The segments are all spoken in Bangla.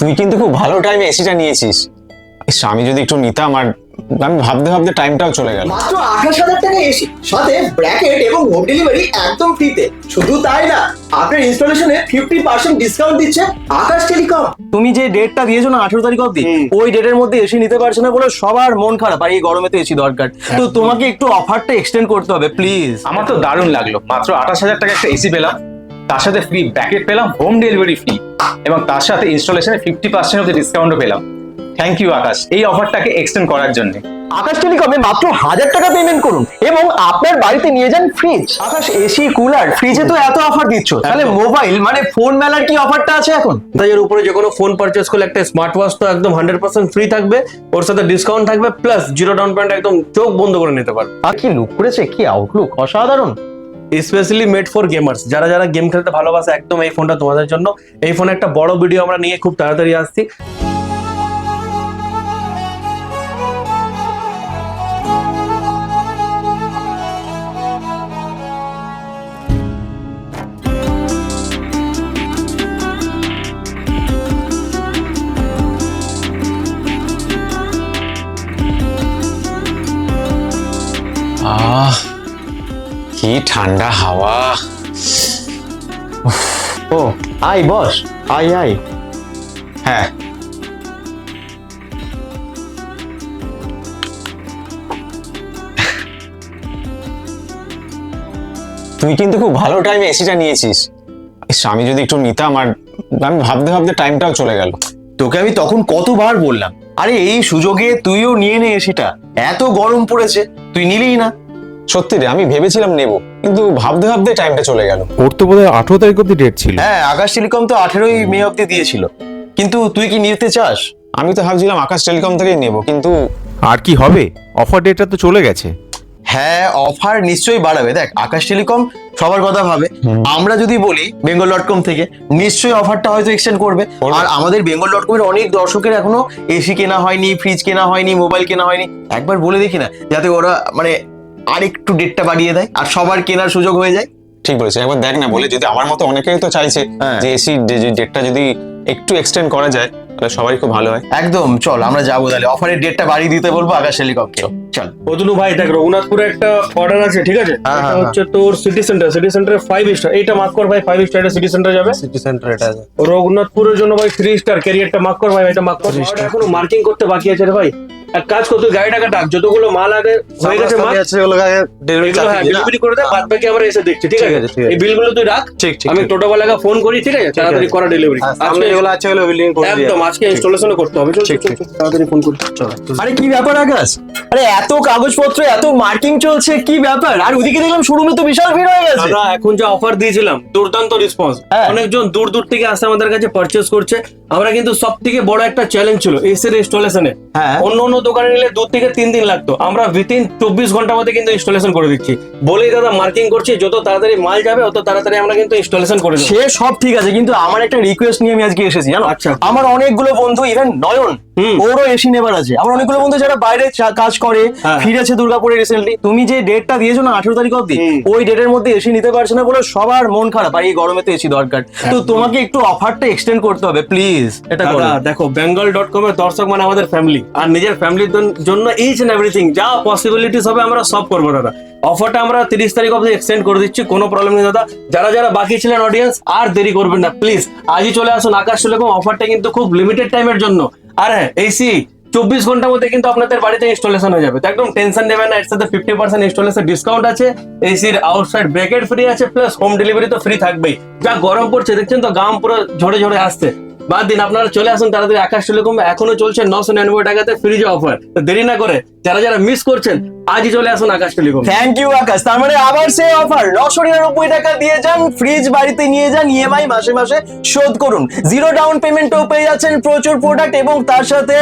তুই কিন্তু খুব ভালো টাইমে এসিটা নিয়েছিস। ইস, আমি যদি একটু নিতাম আর আমি ভাবতে ভাবতে টাইমটাও চলে গেল। মাত্র আঠাশ হাজার টাকা এসি সাথে ব্র্যাকেট এবং হোম ডেলিভারি একদম ফ্রিতে শুধু তাই না আপনার ইনস্টলেশনে ফিফটি পার্সেন্ট ডিসকাউন্ট দিচ্ছে আকাশ টেলিকম তুমি যে ডেটটা দিয়েছ না আঠারো তারিখ অব্দি ওই ডেটের মধ্যে এসি নিতে পারছে না বলে সবার মন খারাপ। আর এই গরমে তো এসি দরকার। তো তোমাকে একটু অফারটা এক্সটেন্ড করতে হবে প্লিজ আমার তো দারুণ লাগল। মাত্র আঠাশ হাজার টাকা একটা এসি পেলাম তার সাথে ফ্রি ব্যাকেট পেলাম হোম ডেলিভারি ফ্রি এবং তার সাথে ইনস্টলেশনে ফিফটি পার্সেন্ট অব্দি ডিসকাউন্টও পেলাম। Thank you Akash. এই অফারটাকে এক্সটেন্ড করার জন্য। আকাশ টেলিকমে মাত্র হাজার টাকা পেমেন্ট করুন এবং আপনার বাড়িতে নিয়ে যান ফ্রিজ আকাশ এসি কুলার ফ্রিজে তো এত অফার দিচ্ছ। তাহলে মোবাইল মানে ফোন মেলার কি অফারটা আছে এখন? এর উপরে যে কোনো ফোন পারচেস করলে একটা স্মার্ট ওয়াচ তো একদম হান্ড্রেড পার্সেন্ট ফ্রি থাকবে। ওর সাথে ডিসকাউন্ট থাকবে প্লাস জিরো ডাউন পেমেন্ট একদম চোখ বন্ধ করে নিতে পারবে। আর কি লুক করেছে কি আউটলুক অসাধারণ। স্পেশালি মেড ফর গেমার্স যারা যারা গেম খেলতে ভালোবাসে একদম এই ফোনটা তোমাদের জন্য। এই ফোনে একটা বড় ভিডিও আমরা নিয়ে খুব তাড়াতাড়ি আসছি। ঠান্ডা হাওয়া। ও আই বস আই আই হ্যাঁ। তুই কিন্তু খুব ভালো টাইমে এসিটা নিয়েছিস। স্বামী যদি একটু নিতাম আর আমি ভাবতে ভাবতে টাইমটাও চলে গেল। তোকে আমি তখন কতবার বললাম, আরে এই সুযোগে তুইও নিয়ে নে এসিটা এত গরম পড়েছে, তুই নিলিই না। সত্যি রে আমি ভেবেছিলাম নেব কিন্তু ভাবতে ভাবতে টাইমটা চলে গেল। ওর তো বোধহয় আঠেরো তারিখ অব্দি ডেট ছিল। হ্যাঁ আকাশ টেলিকম তো আঠেরোই মে অব্দি দিয়েছিল। কিন্তু তুই কি নিতে চাস? আমি তো ভাবছিলাম আকাশ টেলিকম থেকেই নেব কিন্তু আর কি হবে? অফার ডেটটা তো চলে গেছে। হ্যাঁ অফার নিশ্চয়ই বাড়াবে। দেখ আকাশ টেলিকম সবার কথা ভাবে। আমরা যদি বলি বেঙ্গল ডট কম থেকে নিশ্চয়ই অফারটা হয়তো এক্সটেন্ড করবে। আর আমাদের বেঙ্গল ডট কমের অনেক দর্শকের এখনও এসি কেনা হয়নি ফ্রিজ কেনা হয়নি মোবাইল কেনা হয়নি। একবার বলে দেখি না যাতে ওরা মানে আরেকটু ডেটটা বাড়িয়ে দেয় আর সবার কেনার সুযোগ হয়ে যায়। ঠিক বলেছিস একবার দেখ না বলে যদি আমার মতো অনেকেই তো চাইছে হ্যাঁ। যে এসি ডেটটা যদি একটু এক্সটেন্ড করা যায় তাহলে সবারই খুব ভালো হয়। একদম চল আমরা যাব তাহলে। অফারের ডেটটা বাড়িয়ে দিতে বলব আকাশ টেলিকমকে চল। অতনু ভাই দেখ রঘুনাথপুরে একটা অর্ডার আছে ঠিক আছে? হ্যাঁ, এটা হ্যাঁ, হচ্ছে তোর সিটি সেন্টার সিটি সেন্টারে ফাইভ স্টার এইটা মার্ক কর ভাই ফাইভ স্টার সিটি সেন্টার যাবে। সিটি সেন্টার এটা আছে। রঘুনাথপুরের জন্য ভাই থ্রি স্টার ক্যারিয়ারটা মার্ক কর ভাই এটা মার্ক কর। এখনও মার্কিং করতে বাকি আছে রে ভাই। এক কাজ কর তুই গাড়িটাকে ডাক যতগুলো মাল আগে হয়ে গেছে মাল ডেলিভারি করে দে বাদ বাকি আমরা এসে দেখছি ঠিক আছে? আছে, আছে। এই বিলগুলো তুই রাখ। ঠিক ঠিক আমি টোটোওয়ালাকে ফোন করি ঠিক আছে? তাড়াতাড়ি করা ডেলিভারি সামনে যেগুলো আছে ওগুলো বিলিং করে দিয়ে একদম আজকে ইনস্টলেশন করতে হবে। চল, তাড়াতাড়ি ফোন করি। চল আরে কি ব্যাপার আকাশ? আরে এত কাগজপত্র এত মার্কিং চলছে কি ব্যাপার? আর ওদিকে দেখলাম শোরুমে তো বিশাল ভিড় হয়ে গেছে। আমরা এখন যে অফার দিয়েছিলাম দুর্দান্ত রেসপন্স হ্যাঁ। অনেকজন দূর দূর থেকে আসে আমাদের কাছে পারচেস করছে। আমরা কিন্তু সব থেকে বড় একটা চ্যালেঞ্জ ছিল এসের ইনস্টলেশনে হ্যাঁ। অন্য অন্য দোকানে নিলে দু থেকে তিন দিন লাগতো আমরা উইথিন চব্বিশ ঘণ্টার মধ্যে কিন্তু ইনস্টলেশন করে দিচ্ছি বলেই দাদা মার্কিং করছি যত তাড়াতাড়ি মাল যাবে অত তাড়াতাড়ি আমরা কিন্তু ইনস্টলেশন করে সে সব ঠিক আছে কিন্তু আমার একটা রিকোয়েস্ট নিয়ে আমি আজকে এসেছি জানো আচ্ছা। আমার অনেকগুলো বন্ধু ইভেন নয়ন। ওরও এসি নেবার আছে। আমার অনেকগুলো বন্ধু যারা বাইরে কাজ করে হ্যাঁ। ফিরেছে দুর্গাপুরে রিসেন্টলি তুমি যে ডেটটা দিয়েছ না আঠেরো তারিখ অব্দি ওই ডেটের মধ্যে এসি নিতে পারছে না বলে সবার মন খারাপ। আর এই গরমে তো এসি দরকার। তো তোমাকে একটু অফারটা এক্সটেন্ড করতে হবে প্লিজ এটা করো। দেখো বেঙ্গল ডট কম এর দর্শক মানে আমাদের ফ্যামিলি আর নিজের ফ্যামিলির জন্য ইচ এন্ড এভরিথিং যা পসিবিলিটিস হবে আমরা সব করব দাদা। অফারটা আমরা তিরিশ তারিখ অবধি এক্সটেন্ড করে দিচ্ছি কোনো প্রবলেম নেই দাদা। যারা যারা বাকি ছিলেন অডিয়েন্স আর দেরি করবেন না প্লিজ আজই চলে আসুন আকাশ টেলিকম অফারটা কিন্তু খুব লিমিটেড টাইমের জন্য। আর হ্যাঁ এসি চব্বিশ ঘণ্টার মধ্যে কিন্তু আপনাদের বাড়িতে ইনস্টলেশন হয়ে যাবে। তো একদম টেনশন নেবে না, এর সাথে ফিফটি পার্সেন্ট ইনস্টলেশন ডিসকাউন্ট আছে এসির আউটসাইড ব্র্যাকেট ফ্রি আছে প্লাস হোম ডেলিভারি তো ফ্রি থাকবেই। যা গরম পড়ছে, দেখছেন তো গাম পুরো ঝরে ঝরে আসছে। বাদ দিন, আপনারা চলে আসুন, তাড়াতাড়ি আকাশ টেলিকম এখনও চলছে নশো নিরানব্বই টাকাতে ফ্রিজ অফার দেরি না করে যারা যারা মিস করছেন আজই চলে আসুন Akash telecom thank you Akash. তার মানে আবার সে অফার নশো নিরানব্বই টাকা দিয়ে যান ফ্রিজ বাড়িতে নিয়ে যান ইএমআই মাসে মাসে শোধ করুন। জিরো ডাউন পেমেন্টও পেয়ে যাচ্ছেন প্রচুর প্রোডাক্ট এবং তার সাথে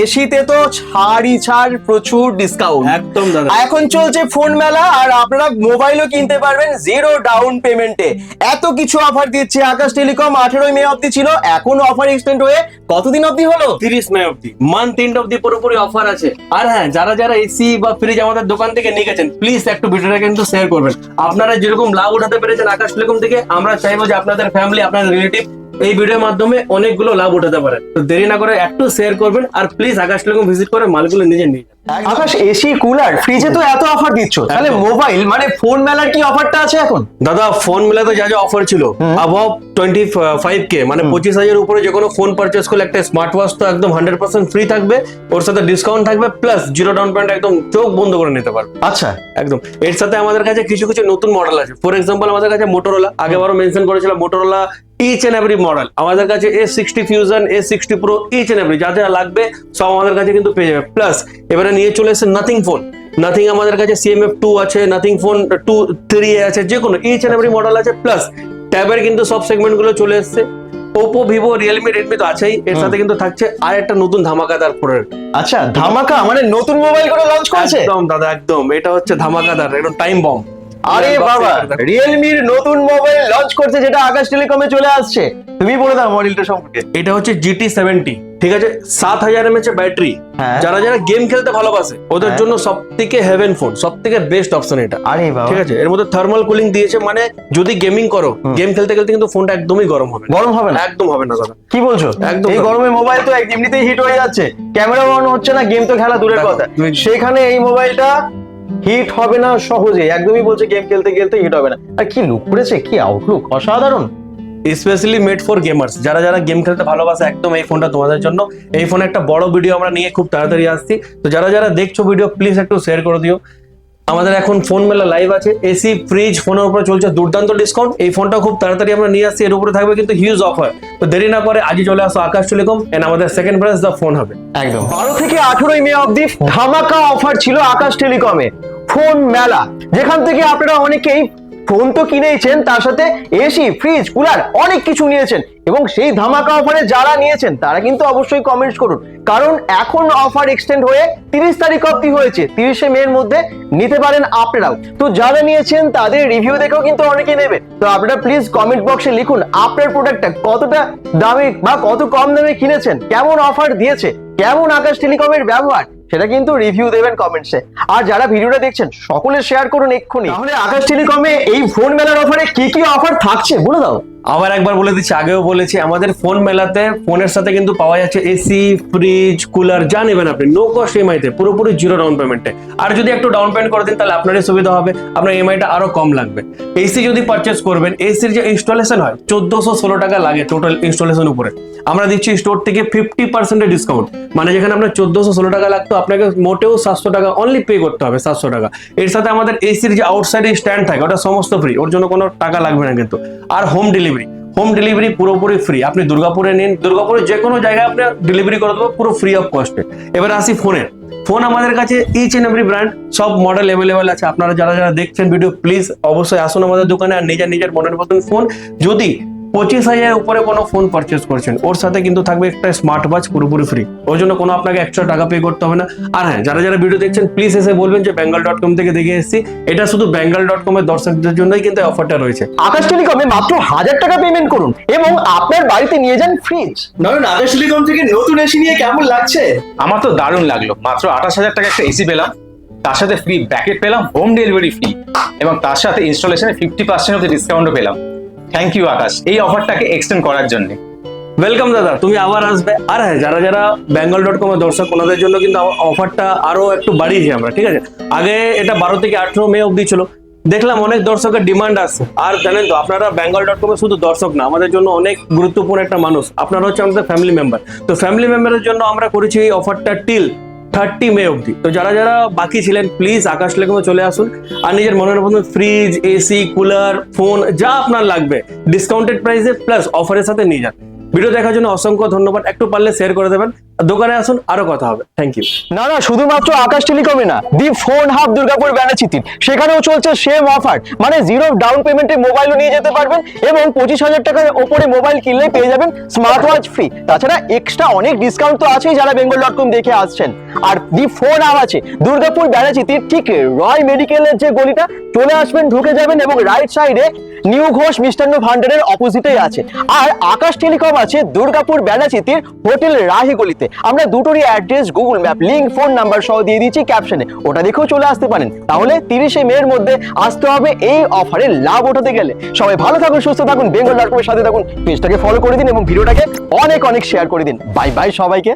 এসিতে তো ছাড়ই ছাড় প্রচুর ডিসকাউন্ট একদম দাদা। এখন চলছে ফোন মেলা আর আপনারা মোবাইলও কিনতে পারবেন জিরো ডাউন পেমেন্টে এত কিছু অফার দিচ্ছে আকাশ টেলিকম আঠেরোই মে অব্দি ছিল এখন অফার এক্সটেন্ড হয়ে কতদিন অব্দি হলো? তিরিশ মে অব্দি মান্থ এন্ড অব্দি পুরোপুরি অফার আছে। আর হ্যাঁ যারা যারা এসি বা ফ্রিজ আমাদের দোকান থেকে নিয়ে গেছেন প্লিজ একটু ভিডিওটা কিন্তু শেয়ার করবেন। আপনারা যেরকম লাভ উঠাতে পেরেছেন আকাশ টেলিকম থেকে, আমরা চাইব যে আপনাদের ফ্যামিলি আপনাদের রিলেটিভ এই ভিডিওর মাধ্যমে অনেকগুলো লাভ উঠাতে পারেন তো দেরি না করে একটু শেয়ার করবেন আর প্লিজ আকাশ টেলিকম ভিজিট করে মালগুলো নিজে নিয়ে আকাশ এসি কুলার ফ্রিজে তো এত অফার দিচ্ছ। তাহলে মোবাইল মানে ফোন মেলার কি অফারটা আছে এখন? দাদা ফোন মেলাতে যা যা অফার ছিল অ্যাবভ টোয়েন্টি ফাইভ কে মানে পঁচিশ হাজার উপরে যে কোনো ফোন পারচেস করলে একটা স্মার্ট ওয়াচ তো একদম হান্ড্রেড পার্সেন্ট ফ্রি থাকবে ওর সাথে ডিসকাউন্ট থাকবে প্লাস জিরো ডাউন পেমেন্ট একদম চোখ বন্ধ করে নিতে পারবে। আচ্ছা। একদম। এর সাথে আমাদের কাছে কিছু কিছু নতুন মডেল আছে। ফর এক্সাম্পল আমাদের কাছে মোটরোলা আগেবারও মেনশন করেছিলাম Motorola each and every model আমাদের কাছে A sixty fusion A sixty pro each and every যা যা লাগবে সব আমাদের কাছে কিন্তু পেয়ে যাবে। প্লাস এবারে নিয়ে চলে এসেছে নাথিং ফোন নাথিং আমাদের কাছে সিএমএফ টু আছে নাথিং ফোন টু থ্রি আছে যে কোনো ইচ এন্ড এভরি মডেল আছে। প্লাস ট্যাবের কিন্তু সব সেগমেন্টগুলো চলে এসেছে। ওপো ভিভো রিয়েলমি রেডমি তো আছেই এর সাথে কিন্তু থাকছে আর একটা নতুন ধামাকাদার প্রোডাক্ট আচ্ছা ধামাকা মানে নতুন মোবাইল করে লঞ্চ করেছে? একদম দাদা একদম। এটা হচ্ছে ধামাকাদার একদম টাইম বম আরে বাবা রিয়েলমির নতুন মোবাইল লঞ্চ করছে যেটা আকাশ টেলিকমে চলে আসছে। তুমি বলে দাও মডেলটা সম্পর্কে। এটা হচ্ছে জিটি সেভেন্টি ঠিক আছে? সাত হাজার এমএচ এর ব্যাটারি। যারা যারা গেম খেলতে ভালোবাসে ওদের হ্যাঁ। জন্য সব থেকে হেভেন ফোন সব থেকে বেস্ট অপশন এটা। আরে বাবা। ঠিক আছে? এর মধ্যে থার্মাল কুলিং দিয়েছে মানে যদি গেমিং করো গেম খেলতে খেলতে কিন্তু ফোনটা একদমই গরম হবে গরম হবে না? একদম হবে না দাদা। কি বলছো? একদম এই গরমে। মোবাইল তো এমনিতেই হিট হয়ে যাচ্ছে। ক্যামেরা অন হচ্ছে না গেম তো খেলা দূরের কথা। সেখানে এই মোবাইলটা হিট হবে না সহজে। একদমই বলছে গেম খেলতে খেলতে হিট হবে না। আর কি লুক করেছে? কি আউটলুক অসাধারণ। স্পেশালি মেড ফর গেমার্স যারা যারা গেম খেলতে ভালোবাসে একদম এই ফোনটা তোমাদের জন্য। এই ফোনে একটা বড় ভিডিও আমরা নিয়ে খুব তাড়াতাড়ি আসছি। তো যারা যারা দেখছ ভিডিও প্লিজ একটু শেয়ার করে দিও। আমাদের এখন ফোন মেলা লাইভ আছে। এসি ফ্রিজ ফোনের উপরে চলছে দুর্দান্ত ডিসকাউন্ট এই ফোনটা খুব তাড়াতাড়ি আমরা নিয়ে আসছি। এর উপরে থাকবে কিন্তু হিউজ অফার তো দেরি না করে আজই চলে আসো আকাশ টেলিকম এন্ড আমাদের সেকেন্ড ব্রাঞ্চ দ্য ফোন হবে। একদম। বারো থেকে আঠেরোই মে অব্দি ধামাকা অফার ছিল আকাশ টেলিকমে। ফোন মেলা। যেখান থেকে আপনারা অনেকেই ফোন তো কিনেইছেন তার সাথে এসি ফ্রিজ কুলার অনেক কিছু নিয়েছেন। এবং সেই ধামাকা অফারে যারা নিয়েছেন তারা কিন্তু অবশ্যই কমেন্টস করুন। কারণ এখন অফার এক্সটেন্ড হয়ে তিরিশ তারিখ অব্দি হয়েছে। তিরিশে মে এর মধ্যে নিতে পারেন আপনারাও। তো যারা নিয়েছেন, তাদের রিভিউ দেখেও কিন্তু অনেকে নেবে। তো আপনারা প্লিজ কমেন্ট বক্সে লিখুন আপনার প্রোডাক্টটা কতটা দামে বা কত কম দামে কিনেছেন, কেমন অফার দিয়েছে, কেমন আকাশ টেলিকমের ব্যবহার, সেটা কিন্তু রিভিউ দেবেন কমেন্টসে আর যারা ভিডিওটা দেখছেন, সকলে শেয়ার করুন এক্ষুনি। তাহলে আকাশ টেলিকমে এই ফোন মেলার অফারে কি কি অফার থাকছে, বলে দাও। আবার একবার বলে দিচ্ছি, আগেও বলেছি, আমাদের ফোন মেলাতে ফোনের সাথে কিন্তু পাওয়া যাচ্ছে এসি ফ্রিজ কুলার যা নেবেন আপনি নো কস্ট ইএমআইতে পুরোপুরি জিরো ডাউন পেমেন্টে আর যদি একটু ডাউন পেমেন্ট করে দিন, তাহলে আপনারই সুবিধা হবে, আপনার ইএমআইটা আরও কম লাগবে। এসি যদি পারচেস করবেন এসির যে ইনস্টলেশন হয়, চোদ্দশো ষোলো টাকা লাগে টোটাল ইনস্টলেশন উপরে। আমরা দিচ্ছি স্টোর থেকে ফিফটি পার্সেন্টের ডিসকাউন্ট মানে যেখানে আপনার চোদ্দশো ষোলো টাকা লাগতো, আপনাকে মোটেও সাতশো টাকা অনলি পে করতে হবে, সাতশো টাকা। এর সাথে আমাদের এসির যে আউটসাইডে স্ট্যান্ড থাকে, ওটা সমস্ত ফ্রি ওর জন্য কোনো টাকা লাগবে না কিন্তু। আর হোম ডেলিভারি হোম ডেলিভারি পুরোপুরি ফ্রি। আপনি দুর্গাপুরে নিন দুর্গাপুরে যে কোনো জায়গায় আপনি ডেলিভারি করে দেবো, পুরো ফ্রি অফ কস্টে এবার আসি ফোনের ফোন আমাদের কাছে ইচ এন্ড এভরি ব্র্যান্ড সব মডেল অ্যাভেলেবেল আছে। আপনারা যারা যারা দেখছেন ভিডিও প্লিজ অবশ্যই আসুন আমাদের দোকানে আর নিজের নিজের মনের মতন ফোন যদি পঁচিশ হাজারের উপরে কোনো ফোন পারচেস করছেন। ওর সাথে কিন্তু থাকবে একটা স্মার্ট ওয়াচ পুরোপুরি ফ্রি ওর জন্য কোনো আপনাকে এক্সট্রা টাকা পে করতে হবে না। আর হ্যাঁ যারা যারা ভিডিও দেখছেন প্লিজ এসে বলবেন যে বেঙ্গল ডট কম থেকে দেখে এসেছি। এটা শুধু বেঙ্গল ডট কমের দর্শকদের জন্যই কিন্তু অফারটা রয়েছে। আকাশ টেলিকমে মাত্র হাজার টাকা পেমেন্ট করুন এবং আপনার বাড়িতে নিয়ে যান ফ্রিজ নয়ন আকাশ টেলিকম থেকে নতুন এসি নিয়ে কেমন লাগছে? আমার তো দারুণ লাগল। মাত্র আঠাশ হাজার টাকা একটা এসি পেলাম। তার সাথে ফ্রি ব্যাকেট পেলাম হোম ডেলিভারি ফ্রি এবং তার সাথে ইনস্টলেশনে ফিফটি পার্সেন্ট অব্দি ডিসকাউন্টও পেলাম। থ্যাংক ইউ আকাশ এই অফারটাকে এক্সটেন্ড করার জন্য। ওয়েলকাম দাদা। তুমি আবার আসবে। আর হ্যাঁ যারা যারা বেঙ্গল ডট কমের দর্শক, ওনাদের জন্য কিন্তু অফারটা আরও একটু বাড়িয়েছি আমরা, ঠিক আছে? আগে এটা বারো থেকে আঠেরো মে অব্দি ছিল। দেখলাম অনেক দর্শকের ডিমান্ড আছে। আর জানেন তো, আপনারা বেঙ্গল ডট কমে শুধু দর্শক না, আমাদের জন্য অনেক গুরুত্বপূর্ণ একটা মানুষ। আপনারা হচ্ছে আমাদের ফ্যামিলি মেম্বার তো ফ্যামিলি মেম্বারের জন্য আমরা করেছি এই অফারটা টিল থার্টি মে অবধি। তো যারা যারা বাকি ছিলেন প্লিজ আকাশ লেগমে চলে আসুন আর নিজের মনের মতন ফ্রিজ এসি কুলার ফোন যা আপনার লাগবে ডিসকাউন্টেড প্রাইসে প্লাস অফারের সাথে নিয়ে যান। ভিডিও দেখার জন্য অসংখ্য ধন্যবাদ। একটু পারলে শেয়ার করে দেবেন। দোকানে আসুন, আরও কথা হবে। থ্যাংক ইউ না না, শুধুমাত্র আকাশ টেলিকমে না, দি ফোন হাব দুর্গাপুর ব্যানাচিতির সেখানেও চলছে সেম অফার মানে জিরো ডাউন পেমেন্টে মোবাইলও নিয়ে যেতে পারবেন এবং পঁচিশ হাজার টাকার ওপরে মোবাইল কিনলে পেয়ে যাবেন স্মার্ট ওয়াচ ফ্রি তাছাড়া এক্সট্রা অনেক ডিসকাউন্ট তো আছেই যারা বেঙ্গল ডট কম দেখে আসছেন। আর দি ফোন হাব আছে, দুর্গাপুর ব্যানাচিতির ঠিক রয় মেডিকেলের যে গলিটা, চলে আসবেন, ঢুকে যাবেন এবং রাইট সাইডে নিউ ঘোষ মিষ্টান্ন ভান্ডারের অপোজিটেই আছে। আর আকাশ টেলিকম আছে দুর্গাপুর বেলাচিতির হোটেল রাহি গলিতে আমরা দুটোরই address Google map link phone number সহ দিয়ে দিচ্ছি ক্যাপশনে ওটা দেখেও চলে আসতে পারেন। তাহলে তিরিশে মের মধ্যে আসতে হবে এই অফারে লাভ ওঠাতে গেলে। সবাই ভালো থাকুন, সুস্থ থাকুন, বেঙ্গল ডট সাথে থাকুন। পেজটাকে ফলো করে দিন এবং ভিডিওটাকে অনেক অনেক শেয়ার করে দিন। বাই বাই সবাইকে।